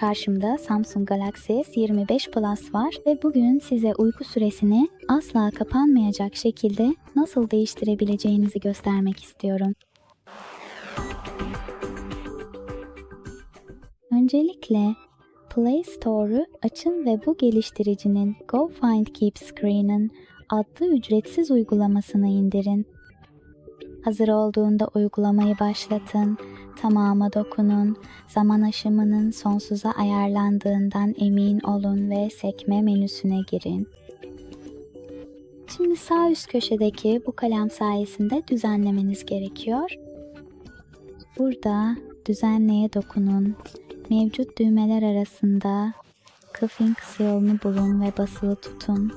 Karşımda Samsung Galaxy S25 Plus var ve bugün size uyku süresini asla kapanmayacak şekilde nasıl değiştirebileceğinizi göstermek istiyorum. Öncelikle Play Store'u açın ve bu geliştiricinin Go Find Keep Screen'in adlı ücretsiz uygulamasını indirin. Hazır olduğunda uygulamayı başlatın, tamama dokunun, zaman aşımının sonsuza ayarlandığından emin olun ve sekme menüsüne girin. Şimdi sağ üst köşedeki bu kalem sayesinde düzenlemeniz gerekiyor. Burada düzenleye dokunun. Mevcut düğmeler arasında cuffing kısa yolunu bulun ve basılı tutun.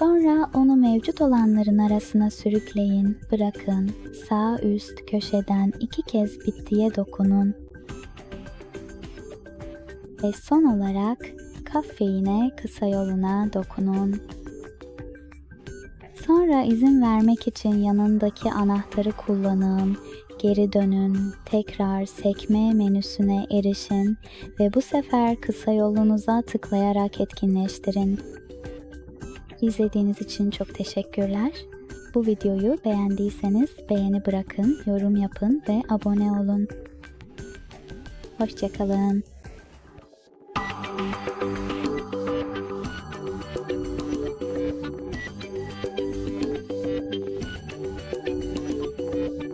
Sonra onu mevcut olanların arasına sürükleyin, bırakın. Sağ üst köşeden iki kez bittiye dokunun. Ve son olarak kafeine kısa yoluna dokunun. Sonra izin vermek için yanındaki anahtarı kullanın. Geri dönün, tekrar sekme menüsüne erişin ve bu sefer kısa yolunuza tıklayarak etkinleştirin. İzlediğiniz için çok teşekkürler. Bu videoyu beğendiyseniz beğeni bırakın, yorum yapın ve abone olun. Hoşçakalın.